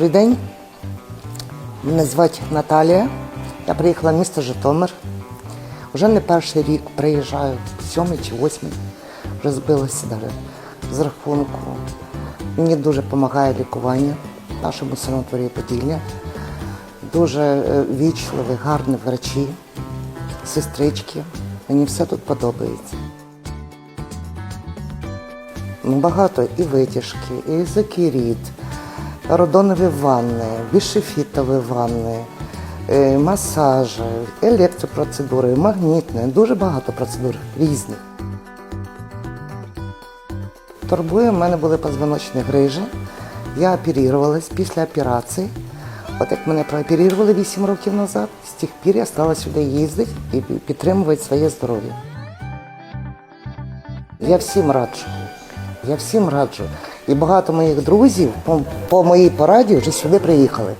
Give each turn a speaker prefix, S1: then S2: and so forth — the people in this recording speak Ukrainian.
S1: Добрий день. Мене звати Наталія. Я приїхала в місто Житомир. Вже не перший рік приїжджаю, сьомий чи восьмий. Вже збилася навіть з рахунку. Мені дуже допомагає лікування нашому санаторії Поділля. Дуже е, вічливі, гарні врачі, сестрички. Мені все тут подобається. Ну, багато і витяжки, і закіріт, родонові ванни, бішефітові ванни, е, масажі, електропроцедури, магнітні, дуже багато процедур різних. Турбує, в мене були позвоночні грижі. Я оперувалась після операції. От як мене прооперували 8 років назад, з тих пір я стала сюди їздити і підтримувати своє здоров'я. Я всім раджу. Я всім раджу. І багато моїх друзів по, по моїй пораді вже сюди приїхали.